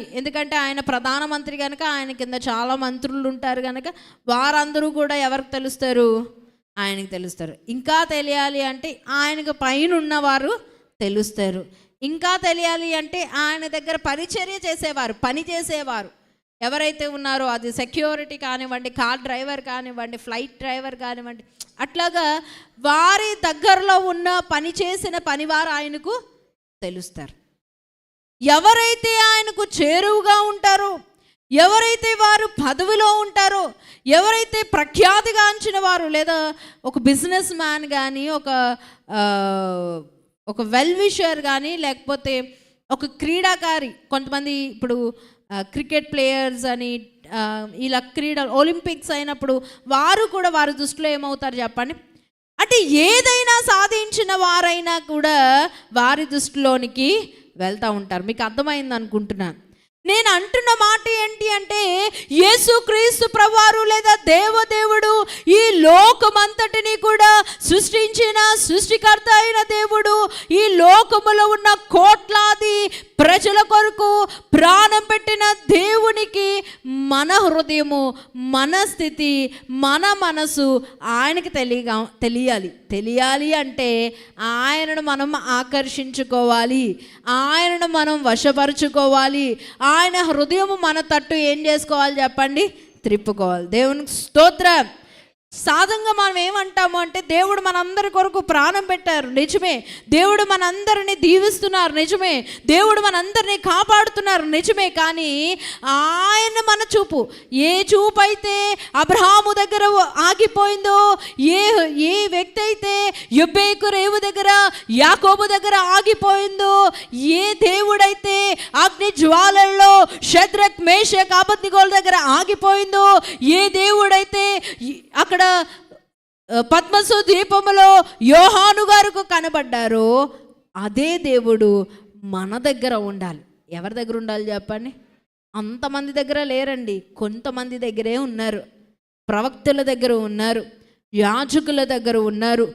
ఎందుకంటే ఆయన ప్రధానమంత్రి కనుక ఆయన కింద చాలా మంత్రులు ఉంటారు కనుక వారందరూ కూడా ఎవరికి తెలుస్తారు? ఆయనకి తెలుస్తారు. ఇంకా తెలియాలి అంటే ఆయనకు పైన ఉన్నవారు తెలుస్తారు. ఇంకా తెలియాలి అంటే ఆయన దగ్గర పరిచర్య చేసేవారు పని చేసేవారు. ఎవరైతే ఉన్నారో అది సెక్యూరిటీ కానివ్వండి కార్ డ్రైవర్ కానివ్వండి ఫ్లైట్ డ్రైవర్ కానివ్వండి అట్లాగా వారి దగ్గరలో ఉన్న పని చేసిన పనివారు ఆయనకు తెలుస్తారు. ఎవరైతే ఆయనకు చేరువుగా ఉంటారో ఎవరైతే వారు పదవిలో ఉంటారో ఎవరైతే ప్రఖ్యాతిగాంచిన వారు లేదా ఒక బిజినెస్ మ్యాన్ కానీ ఒక ఒక వెల్విషర్ కానీ లేకపోతే ఒక క్రీడాకారి కొంతమంది ఇప్పుడు క్రికెట్ ప్లేయర్స్ అని ఇలా క్రీడ ఒలింపిక్స్ అయినప్పుడు వారు కూడా వారి దృష్టిలో ఏమవుతారు చెప్పండి? అంటే ఏదైనా సాధించిన వారైనా కూడా వారి దృష్టిలోనికి వెళ్తూ ఉంటారు. మీకు అర్థమైంది అనుకుంటున్నాను నేను అంటున్న మాట ఏంటి అంటే యేసుక్రీస్తు ప్రభువారు లేదా దేవదేవుడు లోకమంతటిని కూడా సృష్టించిన సృష్టికర్త అయిన దేవుడు ఈ లోకములో ఉన్న కోట్లాది ప్రజల కొరకు ప్రాణం పెట్టిన దేవునికి మన హృదయము మన స్థితి మన మనసు ఆయనకి తెలియగా తెలియాలి. తెలియాలి అంటే ఆయనను మనం ఆకర్షించుకోవాలి. ఆయనను మనం వశపరుచుకోవాలి. ఆయన హృదయము మన తట్టు ఏం చేసుకోవాలి చెప్పండి? త్రిప్పుకోవాలి. దేవునికి స్తోత్రం. సాధంగా మనం ఏమంటాము అంటే దేవుడు మనందరి కొరకు ప్రాణం పెట్టారు. నిజమే. దేవుడు మనందరినీ దీవిస్తున్నారు. నిజమే. దేవుడు మనందరినీ కాపాడుతున్నారు. నిజమే. కానీ ఆయన మన చూపు. ఏ చూపు అయితే అబ్రహాము దగ్గర ఆగిపోయిందో ఏ ఏ వ్యక్తి అయితే యుబ్బేకు రేవు దగ్గర యాకోబు దగ్గర ఆగిపోయిందో ఏ దేవుడైతే అగ్ని జ్వాలల్లో శద్రక్ మేషక్ అబద్నిగోల దగ్గర ఆగిపోయిందో ఏ దేవుడైతే అక్కడ పద్మసు ద్వీపములో యోహాను గారుకు కనబడ్డారో అదే దేవుడు మన దగ్గర ఉండాలి. ఎవరి దగ్గర ఉండాలి చెప్పండి? అంతమంది దగ్గర లేరండి. కొంతమంది దగ్గరే ఉన్నారు. ప్రవక్తుల దగ్గర ఉన్నారు. యాజకుల దగ్గర ఉన్నారు.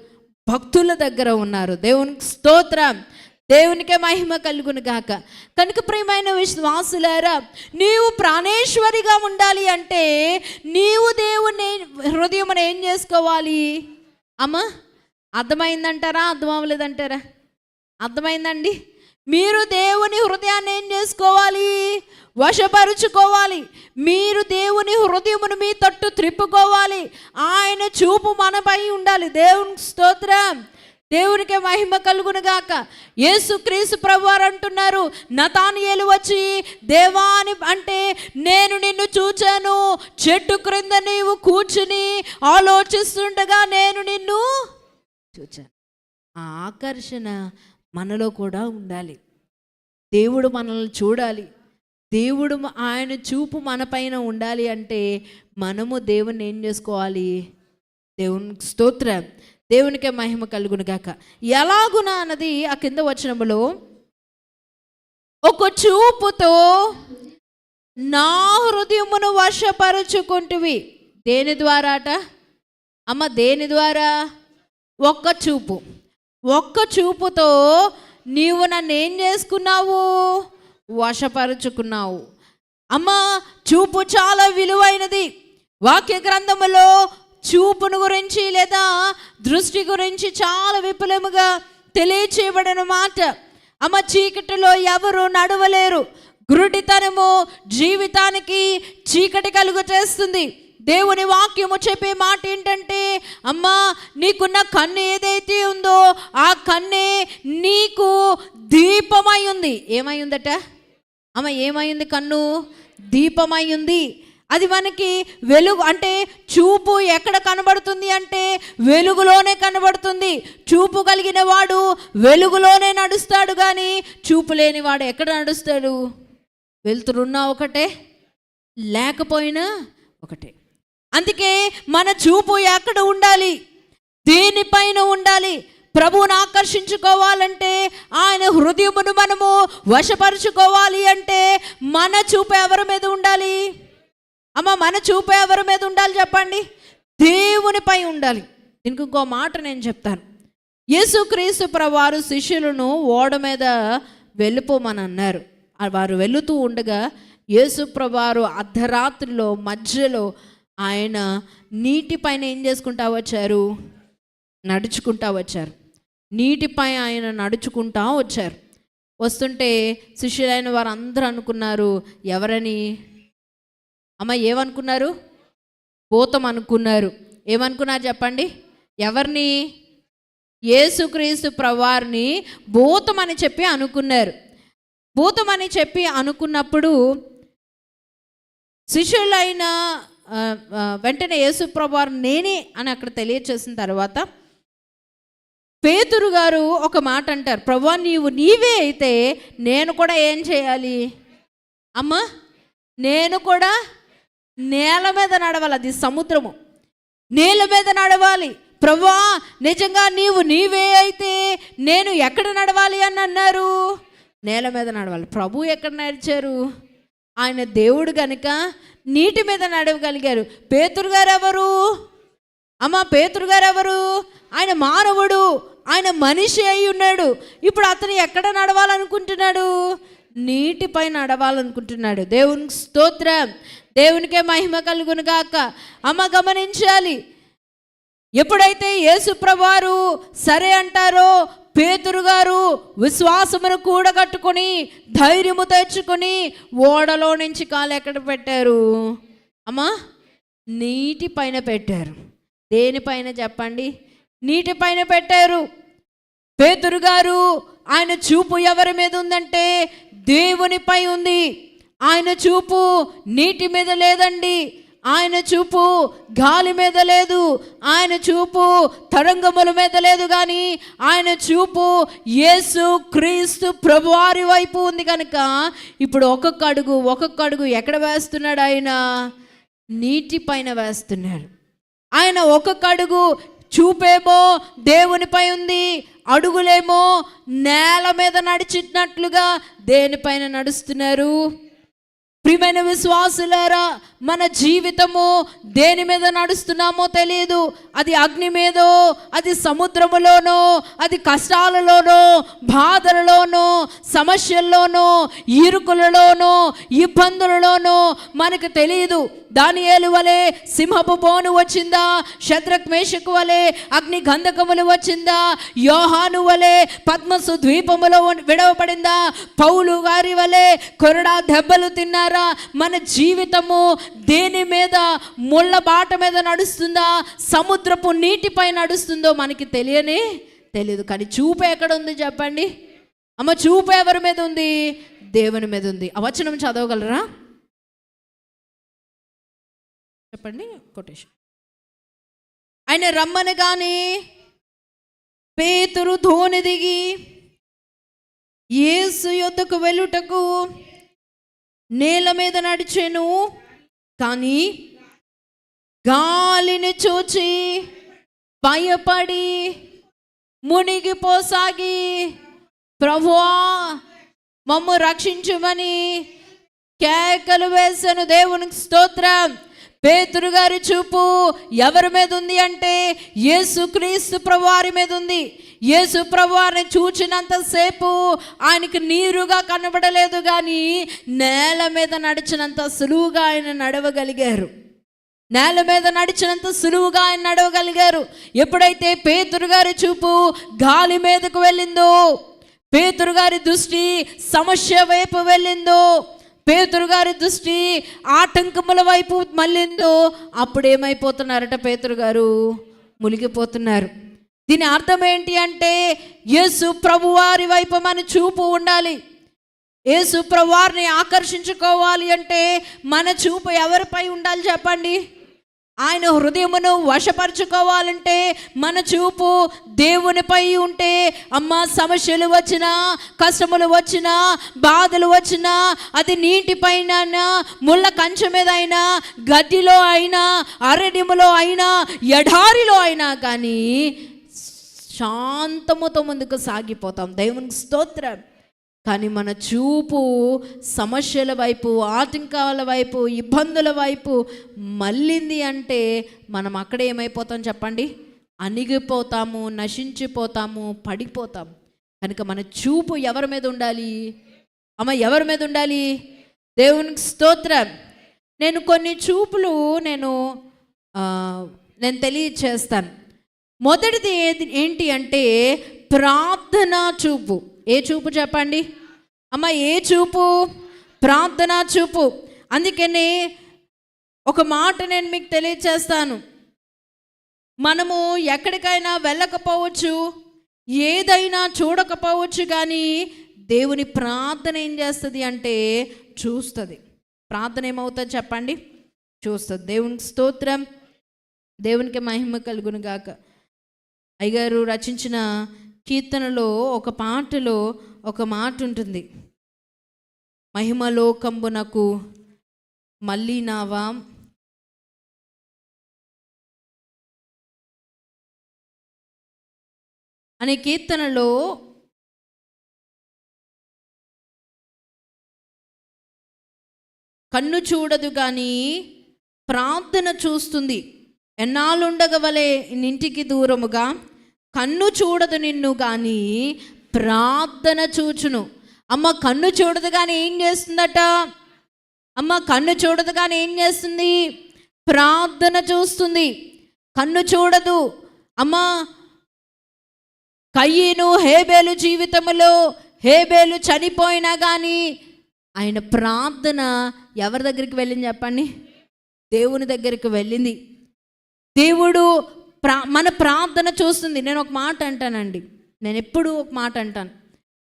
భక్తుల దగ్గర ఉన్నారు. దేవునికి స్తోత్రం. దేవునికే మహిమ కలుగును గాక. కనుక ప్రియమైన విశ్వాసులారా నీవు ప్రాణేశ్వరిగా ఉండాలి అంటే నీవు దేవుని హృదయమును ఏం చేసుకోవాలి? అమ్మా అర్థమైందంటారా? అర్థం అవ్వలేదంటారా అర్థమైందండి? మీరు దేవుని హృదయాన్ని ఏం చేసుకోవాలి? వశపరుచుకోవాలి. మీరు దేవుని హృదయమును మీ తట్టు త్రిప్పుకోవాలి. ఆయన చూపు మనపై ఉండాలి. దేవుని స్తోత్రం. దేవునికి మహిమ కలుగును గాక యేసుక్రీస్తు ప్రభువారు అంటున్నారు నతానియలు వచ్చి దేవా అని అంటే నేను నిన్ను చూచాను. చెట్టు క్రింద నీవు కూర్చుని ఆలోచిస్తుండగా నేను నిన్ను చూచాను. ఆ ఆకర్షణ మనలో కూడా ఉండాలి. దేవుడు మనల్ని చూడాలి. దేవుడు ఆయన చూపు మనపైన ఉండాలి అంటే మనము దేవుని ఏం చేసుకోవాలి? దేవుని స్తోత్రం. దేవునికే మహిమ కలుగును గాక. ఎలాగున అన్నది ఆ కింద వచనంలో ఒక చూపుతో నా హృదయమును వశపరుచుకుంటువి. దేని ద్వారా అట అమ్మ దేని ద్వారా? ఒక్క చూపు. ఒక్క చూపుతో నీవు నన్ను ఏం చేసుకున్నావు? వశపరుచుకున్నావు. అమ్మ చూపు చాలా విలువైనది. వాక్య గ్రంథములో చూపును గురించి లేదా దృష్టి గురించి చాలా విపులముగా తెలియచేయబడిన మాట. అమ్మ చీకటిలో ఎవరు నడవలేరు. గురుడితనము జీవితానికి చీకటి కలుగు చేస్తుంది. దేవుని వాక్యము చెప్పే మాట ఏంటంటే అమ్మా నీకున్న కన్ను ఏదైతే ఉందో ఆ కన్నే నీకు దీపమై ఉంది. ఏమై ఉందట? అమ్మ ఏమైంది కన్ను? దీపమై ఉంది. అది మనకి వెలుగు అంటే చూపు ఎక్కడ కనబడుతుంది అంటే వెలుగులోనే కనబడుతుంది. చూపు కలిగిన వాడు వెలుగులోనే నడుస్తాడు కానీ చూపు లేని వాడు ఎక్కడ నడుస్తాడు? వెళ్తురున్నా ఒకటే లేకపోయినా ఒకటే. అందుకే మన చూపు ఎక్కడ ఉండాలి? దేనిపైన ఉండాలి? ప్రభువును ఆకర్షించుకోవాలంటే ఆయన హృదయమును మనము వశపరుచుకోవాలి అంటే మన చూపు ఎవరి మీద ఉండాలి? అమ్మ మన చూపు ఎవరి మీద ఉండాలి చెప్పండి? దేవునిపై ఉండాలి. దీనికి ఇంకో మాట నేను చెప్తాను. యేసుక్రీస్తు ప్రవారు శిష్యులను ఓడ మీద వెళ్ళిపోమని అన్నారు. వారు వెళుతూ ఉండగా యేసుప్రవారు అర్ధరాత్రిలో మధ్యలో ఆయన నీటిపైన ఏం చేసుకుంటా వచ్చారు? నడుచుకుంటా వచ్చారు. నీటిపై ఆయన నడుచుకుంటా వచ్చారు. వస్తుంటే శిష్యులైన వారు అందరూ అనుకున్నారు ఎవరని? అమ్మ ఏమనుకున్నారు? భూతం అనుకున్నారు. ఏమనుకున్నారు చెప్పండి? ఎవరిని? యేసుక్రీస్తు ప్రవారిని భూతం అని చెప్పి అనుకున్నారు. భూతం అని చెప్పి అనుకున్నప్పుడు శిష్యులైన వెంటనే యేసు ప్రభువారు నేనే అని అక్కడ తెలియచేసిన తర్వాత పేతురు గారు ఒక మాట అంటారు. ప్రభా నీవు నీవే అయితే నేను కూడా ఏం చేయాలి? అమ్మ నేను కూడా నేల మీద నడవాలి అది సముద్రము. నేల మీద నడవాలి. ప్రభా నిజంగా నీవు నీవే అయితే నేను ఎక్కడ నడవాలి అని అన్నారు. నేల మీద నడవాలి. ప్రభు ఎక్కడ నడిచారు? ఆయన దేవుడు కనుక నీటి మీద నడవగలిగారు. పేతురు గారు ఎవరు అమ్మ పేతురు గారు ఎవరు ఆయన మానవుడు ఆయన మనిషి అయి ఉన్నాడు. ఇప్పుడు అతను ఎక్కడ నడవాలనుకుంటున్నాడు? నీటిపై నడవాలనుకుంటున్నాడు. దేవునికి స్తోత్రం. దేవునికే మహిమ కలుగును గాక. అమ్మ గమనించాలి. ఎప్పుడైతే యేసుప్రభారు సరే అంటారో పేతురు గారు విశ్వాసమును కూడగట్టుకుని ధైర్యము తెచ్చుకొని ఓడలో నుంచి కాలు ఎక్కడ పెట్టారు? అమ్మా నీటి పైన పెట్టారు. దేనిపైన చెప్పండి? నీటి పైన పెట్టారు. పేతురు గారు ఆయన చూపు ఎవరి మీద ఉందంటే దేవునిపై ఉంది. ఆయన చూపు నీటి మీద లేదండి. ఆయన చూపు గాలి మీద లేదు. ఆయన చూపు తరంగముల మీద లేదు కానీ ఆయన చూపు యేసు క్రీస్తు ప్రభువారి వైపు ఉంది కనుక ఇప్పుడు ఒక్కొక్క అడుగు ఒక్కొక్క అడుగు ఎక్కడ వేస్తున్నాడు ఆయన? నీటి పైన వేస్తున్నారు ఆయన ఒక్కొక్క అడుగు చూపేమో దేవునిపై ఉంది అడుగులేమో నేల మీద నడిచినట్లుగా దేనిపైన నడుస్తున్నారు? ప్రియమైన విశ్వాసులారా మన జీవితము దేని మీద నడుస్తున్నామో తెలియదు అది అగ్ని మీదో అది సముద్రములోనో అది కష్టాలలోనో బాధలలోనో సమస్యల్లోనో ఇరుకులలోనో ఇబ్బందులలోనో మనకు తెలియదు దానియేలు వలె సింహపు బోను వచ్చిందా? శత్రక్ మేషకు వలె అగ్ని గంధకములు వచ్చిందా? యోహాను వలె పద్మసు ద్వీపములో విడవబడిందా? పౌలు గారి వలె కొరడా దెబ్బలు తిన్నారా? మన జీవితము దేని మీద ముళ్ళ బాట మీద నడుస్తుందా? సముద్రపు నీటిపై నడుస్తుందో మనకి తెలియనే తెలియదు. కానీ చూపు ఎక్కడ ఉంది చెప్పండి? అమ్మ చూపు ఎవరి మీద ఉంది? దేవుని మీద ఉంది. ఆ వచనం చదవగలరా? చెప్పండి కొటేషన్. ఆయన రమ్మని పేతురు ధోని దిగి ఏసు యొద్దకు వెళ్ళుటకు నేల మీద నడిచెను. కానీ గాలిని చూచి భయపడి మునిగిపోసాగి ప్రభువా మమ్ము రక్షించుమని కేకలు వేసను దేవునికి స్తోత్రం. పేతురు గారి చూపు ఎవరి మీద ఉంది అంటే యేసు క్రీస్తు ప్రభువారి మీద ఉంది. యేసు ప్రభువారిని చూచినంతసేపు ఆయనకి నీరుగా కనబడలేదు కానీ నేల మీద నడిచినంత సులువుగా ఆయన నడవగలిగారు. నేల మీద నడిచినంత సులువుగా ఆయన నడవగలిగారు. ఎప్పుడైతే పేతురు గారి చూపు గాలి మీదకు వెళ్ళిందో పేతురు గారి దృష్టి సమస్య వైపు వెళ్ళిందో పేతురు గారి దృష్టి ఆటంకముల వైపు మళ్ళిందో అప్పుడు ఏమైపోతున్నారట పేతురు గారు? మునిగిపోతున్నారు. దీని అర్థం ఏంటి అంటే యేసు ప్రభువారి వైపు మన చూపు ఉండాలి. యేసు ప్రభువారిని ఆకర్షించుకోవాలి అంటే మన చూపు ఎవరిపై ఉండాలి చెప్పండి? ఆయన హృదయమును వశపరుచుకోవాలంటే మన చూపు దేవునిపై ఉంటే అమ్మ సమస్యలు వచ్చినా కష్టములు వచ్చినా బాధలు వచ్చినా అది నీటిపైన ముళ్ళ కంచె మీద అయినా గడ్డిలో అయినా అరణ్యములో అయినా ఎడారిలో అయినా కానీ శాంతముతో ముందుకు సాగిపోతాం. దేవునికి స్తోత్రం. కానీ మన చూపు సమస్యల వైపు ఆటంకాల వైపు ఇబ్బందుల వైపు మళ్ళింది అంటే మనం అక్కడ ఏమైపోతాం చెప్పండి? అణిగిపోతాము నశించిపోతాము పడిపోతాము కనుక మన చూపు ఎవరి మీద ఉండాలి? అమ్మ ఎవరి మీద ఉండాలి? దేవునికి స్తోత్రం. నేను కొన్ని చూపులు నేను నేను తెలియచేస్తాను. మొదటిది ఏది ఏంటి అంటే ప్రార్థన చూపు. ఏ చూపు చెప్పండి? అమ్మ ఏ చూపు? ప్రార్థన చూపు. అందుకని ఒక మాట నేను మీకు తెలియచేస్తాను. మనము ఎక్కడికైనా వెళ్ళకపోవచ్చు ఏదైనా చూడకపోవచ్చు కానీ దేవుని ప్రార్థన ఏం చేస్తుంది అంటే చూస్తుంది. ప్రార్థన ఏమవుతుంది చెప్పండి? చూస్తుంది. దేవుని స్తోత్రం. దేవునికి మహిమ కలుగును గాక అయ్యగారు రచించిన కీర్తనలో ఒక పాటలో ఒక మాట ఉంటుంది. మహిమలోకంబునకు మళ్ళీ నావా అనే కీర్తనలో కన్ను చూడదు కానీ ప్రార్థన చూస్తుంది. ఎన్నాళ్ళుండగవలే ఇంటికి దూరముగా. కన్ను చూడదు నిన్ను కానీ ప్రార్థన చూచును. అమ్మ కన్ను చూడదు కానీ ఏం చేస్తుందట? అమ్మ కన్ను చూడదు కానీ ఏం చేస్తుంది? ప్రార్థన చూస్తుంది. కన్ను చూడదు. అమ్మ కయ్యను హేబేలు జీవితంలో హేబేలు చనిపోయినా కానీ ఆయన ప్రార్థన ఎవరి దగ్గరికి వెళ్ళింది చెప్పండి? దేవుని దగ్గరికి వెళ్ళింది. దేవుడు ప్రా మన ప్రార్థన చూస్తుంది. నేను ఒక మాట అంటానండి. నేను ఎప్పుడూ ఒక మాట అంటాను.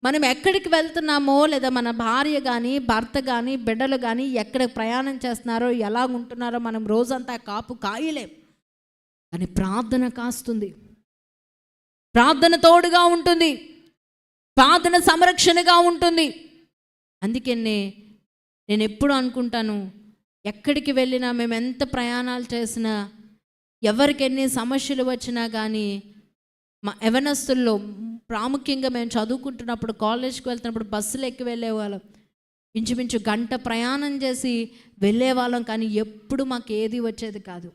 మనం ఎక్కడికి వెళ్తున్నామో లేదా మన భార్య కానీ భర్త కానీ బిడ్డలు కానీ ఎక్కడ ప్రయాణం చేస్తున్నారో ఎలా ఉంటున్నారో మనం రోజంతా కాపు కాయలేం. కానీ ప్రార్థన కాస్తుంది. ప్రార్థన తోడుగా ఉంటుంది. ప్రార్థన సంరక్షణగా ఉంటుంది. అందుకనే నేను ఎప్పుడు అనుకుంటాను ఎక్కడికి వెళ్ళినా మేము ఎంత ప్రయాణాలు చేసినా ఎవరికి ఎన్ని సమస్యలు వచ్చినా కానీ మా యవనస్తుల్లో ప్రాముఖ్యంగా మేము చదువుకుంటున్నప్పుడు కాలేజ్కి వెళ్తున్నప్పుడు బస్సులు ఎక్కి వెళ్ళేవాళ్ళం. ఇంచుమించు గంట ప్రయాణం చేసి వెళ్ళేవాళ్ళం కానీ ఎప్పుడు మాకు ఏది వచ్చేది కాదు.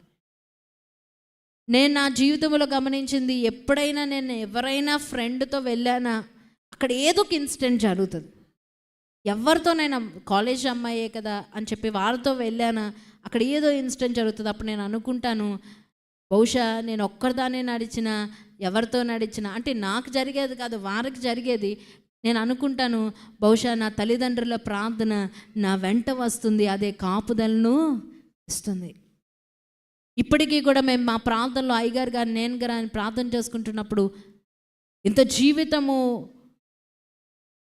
నేను నా జీవితంలో గమనించింది ఎప్పుడైనా నేను ఎవరైనా ఫ్రెండ్తో వెళ్ళానా అక్కడ ఏదో ఒక ఇన్సిడెంట్ జరుగుతుంది. ఎవరితోనైనా కాలేజ్ అమ్మాయే కదా అని చెప్పి వాళ్ళతో వెళ్ళానా అక్కడ ఏదో ఇన్సిడెంట్ జరుగుతుంది అప్పుడు నేను అనుకుంటాను బహుశా నేను ఒక్కరిదానే నడిచిన ఎవరితో నడిచిన అంటే నాకు జరిగేది కాదు వారికి జరిగేది. నేను అనుకుంటాను బహుశా నా తల్లిదండ్రుల ప్రార్థన నా వెంట వస్తుంది అదే కాపుదలను ఇస్తుంది. ఇప్పటికీ కూడా మేము మా ప్రాంతంలో అయ్యగారు గారు నేను గారు అని ప్రార్థన చేసుకుంటున్నప్పుడు ఇంత జీవితము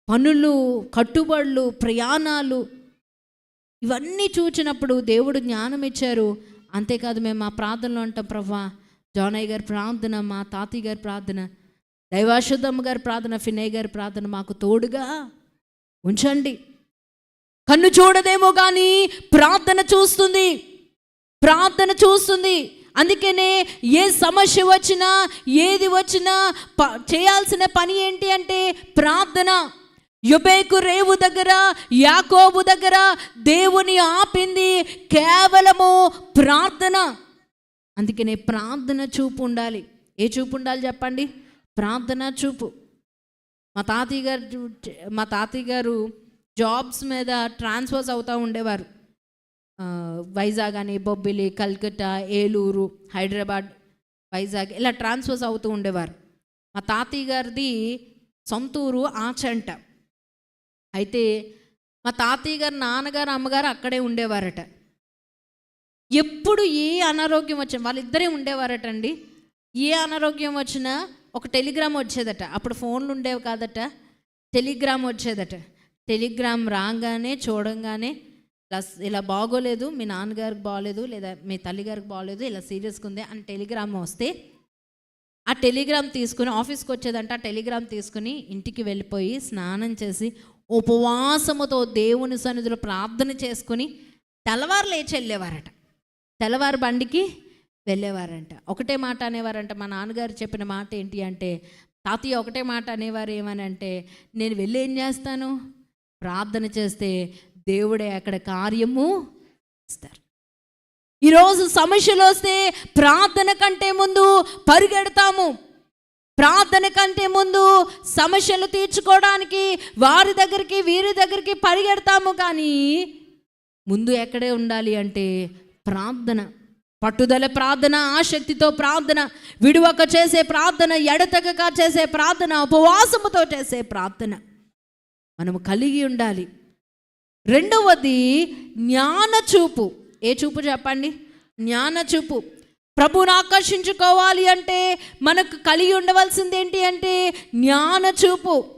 పనులు కట్టుబడులు ప్రయాణాలు ఇవన్నీ చూచినప్పుడు దేవుడు జ్ఞానం ఇచ్చారు అంతేకాదు మేము మా ప్రార్థనలో అంటాం ప్రభా జానయ్య గారి ప్రార్థన మా తాతయ్య గారి ప్రార్థన దైవాశుద్ధమ్మ గారి ప్రార్థన ఫినయ్య గారి ప్రార్థన మాకు తోడుగా ఉంచండి. కన్ను చూడదేమో కానీ ప్రార్థన చూస్తుంది ప్రార్థన చూస్తుంది. అందుకనే ఏ సమస్య వచ్చినా ఏది వచ్చినా ప చేయాల్సిన పని ఏంటి అంటే ప్రార్థన. యుబేకు రేవు దగ్గర యాకోబు దగ్గర దేవుని ఆపింది కేవలము ప్రార్థన. అందుకనే ప్రార్థన చూపు ఉండాలి. ఏ చూపు ఉండాలి చెప్పండి? ప్రార్థన చూపు. మా తాతయ్య గారు చూ- మా తాతయ్య గారు జాబ్స్ మీద ట్రాన్స్ఫర్స్ అవుతూ ఉండేవారు. వైజాగ్ అని బొబ్బిలి కల్కట్టా ఏలూరు హైదరాబాద్ వైజాగ్ ఇలా ట్రాన్స్ఫర్స్ అవుతూ ఉండేవారు. మా తాతయ్య గారిది సొంతూరు ఆచంట. అయితే మా తాతయ్య గారు నాన్నగారు అమ్మగారు అక్కడే ఉండేవారట. ఎప్పుడు ఏ అనారోగ్యం వచ్చిన వాళ్ళిద్దరే ఉండేవారట అండి ఏ అనారోగ్యం వచ్చినా ఒక టెలిగ్రామ్ వచ్చేదట. అప్పుడు ఫోన్లు ఉండేవి కాదట. టెలిగ్రామ్ వచ్చేదట. టెలిగ్రామ్ రాగానే చూడంగానే ఇలా ఇలా బాగోలేదు మీ నాన్నగారికి బాగోలేదు లేదా మీ తల్లిగారికి బాగోలేదు ఇలా సీరియస్గా ఉంది అని టెలిగ్రామ్ వస్తే ఆ టెలిగ్రామ్ తీసుకుని ఆఫీస్కి వచ్చేదంట. ఆ టెలిగ్రామ్ తీసుకుని ఇంటికి వెళ్ళిపోయి స్నానం చేసి ఉపవాసముతో దేవుని సన్నిధిలో ప్రార్థన చేసుకుని తెల్లవారు లేచి వెళ్ళేవారట. తెల్లవారు బండికి వెళ్ళేవారంట. ఒకటే మాట అనేవారంట మా నాన్నగారు చెప్పిన మాట ఏంటి అంటే తాతయ్య ఒకటే మాట అనేవారు ఏమని అంటే నేను వెళ్ళి ఏం చేస్తాను? ప్రార్థన చేస్తే దేవుడే అక్కడ కార్యము ఇస్తారు. ఈరోజు సమస్యలు వస్తే ప్రార్థన కంటే ముందు పరిగెడతాము. ప్రార్థన కంటే ముందు సమస్యలు తీర్చుకోవడానికి వారి దగ్గరికి వీరి దగ్గరికి పరిగెడతాము కానీ ముందు ఎక్కడే ఉండాలి అంటే ప్రార్థన పట్టుదల ప్రార్థన ఆసక్తితో ప్రార్థన విడువక చేసే ప్రార్థన ఎడతెగక చేసే ప్రార్థన ఉపవాసముతో చేసే ప్రార్థన మనము కలిగి ఉండాలి. రెండవది జ్ఞాన చూపు ఏ చూపు చెప్పండి? జ్ఞాన చూపు ప్రభువును ఆకర్షించుకోవాలి అంటే మనకు కలిగి ఉండవలసింది ఏంటి అంటే జ్ఞాన చూపు.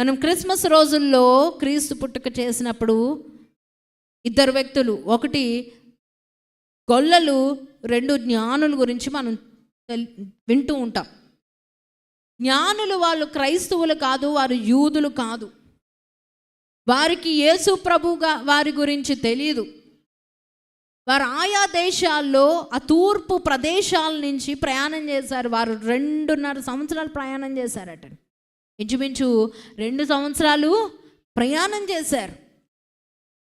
మనం క్రిస్మస్ రోజుల్లో క్రీస్తు పుట్టుక చేసినప్పుడు ఇద్దరు వ్యక్తులు ఒకటి గొల్లలు రెండు జ్ఞానుల గురించి మనం తెల్- వింటూ ఉంటాం. జ్ఞానులు వాళ్ళు క్రైస్తవులు కాదు వారు యూదులు కాదు. వారికి యేసు ప్రభుగా వారి గురించి తెలియదు వారు ఆయా దేశాల్లో ఆ తూర్పు ప్రదేశాల నుంచి ప్రయాణం చేశారు. వారు రెండున్నర సంవత్సరాలు ప్రయాణం చేశారట. ఇంచుమించు రెండు సంవత్సరాలు ప్రయాణం చేశారు.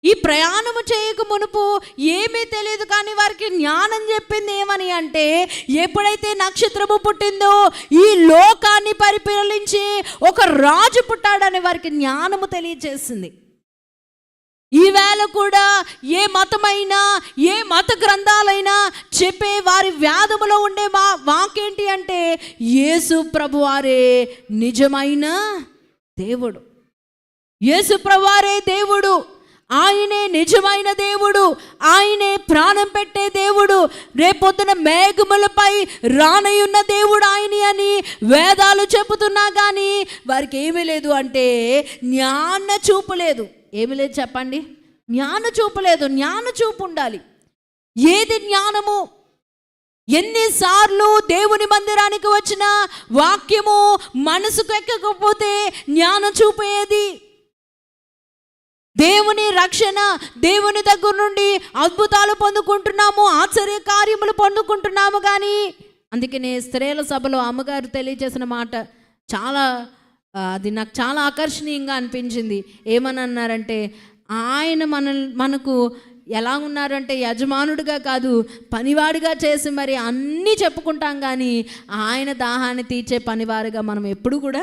ఈ ప్రయాణము చేయక మునుపు ఏమీ తెలియదు కానీ వారికి జ్ఞానం చెప్పింది ఏమని అంటే ఎప్పుడైతే నక్షత్రము పుట్టిందో ఈ లోకాన్ని పరిపాలించి ఒక రాజు పుట్టాడని వారికి జ్ఞానము తెలియజేసింది. ఈవేళ కూడా ఏ మతమైనా ఏ మత గ్రంథాలైనా చెప్పే వారి వ్యాధములో ఉండే మా వాకేంటి అంటే యేసు ప్రభువారే నిజమైన దేవుడు. యేసు ప్రభువారే దేవుడు. ఆయనే నిజమైన దేవుడు. ఆయనే ప్రాణం పెట్టే దేవుడు. రేపొద్దున మేఘములపై రానయున్న దేవుడు ఆయన అని వేదాలు చెబుతున్నా కానీ వారికి ఏమీ లేదు అంటే జ్ఞాన చూపు లేదు. ఏమి లేదు చెప్పండి. జ్ఞాన చూపు లేదు. జ్ఞాన చూపు ఉండాలి. ఏది జ్ఞానము? ఎన్నిసార్లు దేవుని మందిరానికి వచ్చిన వాక్యము మనసుకు ఎక్కకపోతే జ్ఞాన చూపేది దేవుని రక్షణ దేవుని దగ్గర నుండి అద్భుతాలు పొందుకుంటున్నాము ఆశ్చర్య కార్యములు పొందుకుంటున్నాము కానీ అందుకనే స్త్రీల సభలో అమ్మగారు తెలియజేసిన మాట చాలా అది నాకు చాలా ఆకర్షణీయంగా అనిపించింది. ఏమని అన్నారంటే ఆయన మన మనకు ఎలా ఉన్నారంటే యజమానుడిగా కాదు పనివాడిగా చేసి మరి అన్నీ చెప్పుకుంటాం కానీ ఆయన దాహాన్ని తీర్చే పనివారుగా మనం ఎప్పుడు కూడా